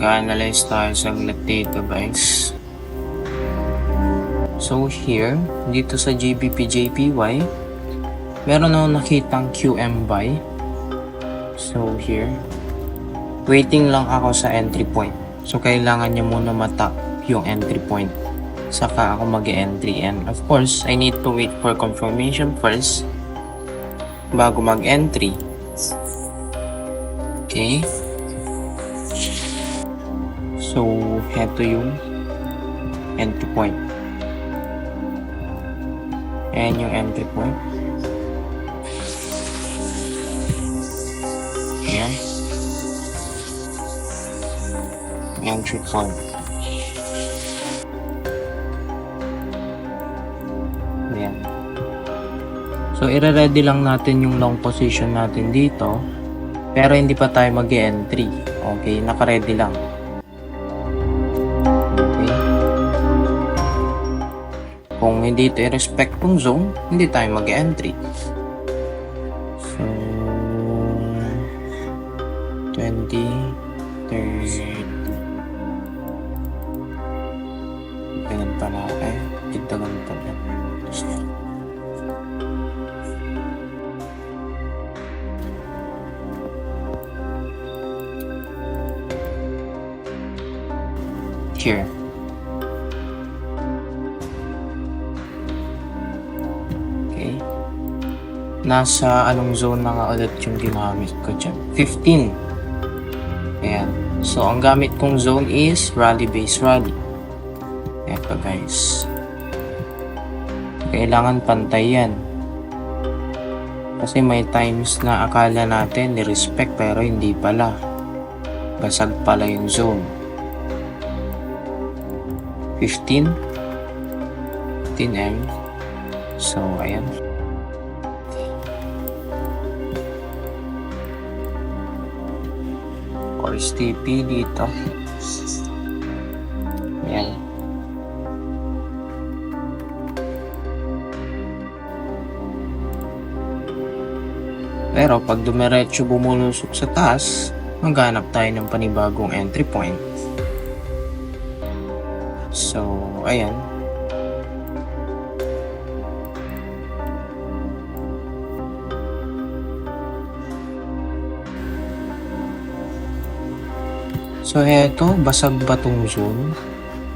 Mag-analyze tayo dito guys. So here, dito sa GBP-JPY, meron akong nakitang QM buy. So here, waiting lang ako sa entry point. So kailangan niya muna matap yung entry point. Saka ako mag-entry and of course, I need to wait for confirmation first bago mag-entry. Okay. So, heto yung entry point. Ayan yung entry point. Ayan. Entry point. Ayan. So, ire-ready lang natin yung long position natin dito. Pero hindi pa tayo mag entry Okay, naka-ready lang. Kung hindi ito i-respect tong zone, hindi tayo mag entry So, 20, 30. Ganun pa na. Eh, dagdagan pa na. Here. Nasa anong zone na nga ulit yung ginamit ko dyan? 15. Ayan. So, ang gamit kong zone is rally base rally. Eto guys. Kailangan pantay yan. Kasi may times na akala natin ni-respect pero hindi pala. Basag pala yung zone. 15 15M so ayan course TP dito. Ayan. Pero pag dumiretso bumulusok sa taas maghanap tayo ng panibagong entry point. So, ayan. So, eto, basag ba tong zone?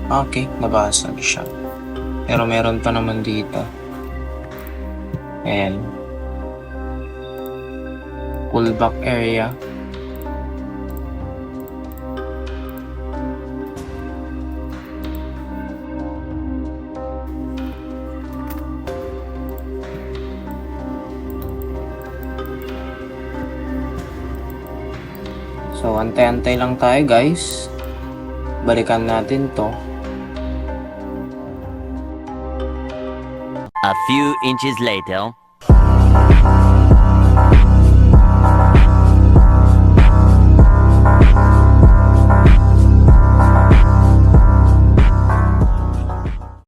Okay, nabasag siya. Pero meron pa naman dito. Ayan. Pullback area. So, antay-antay lang tayo guys. Balikan natin to. A few inches later.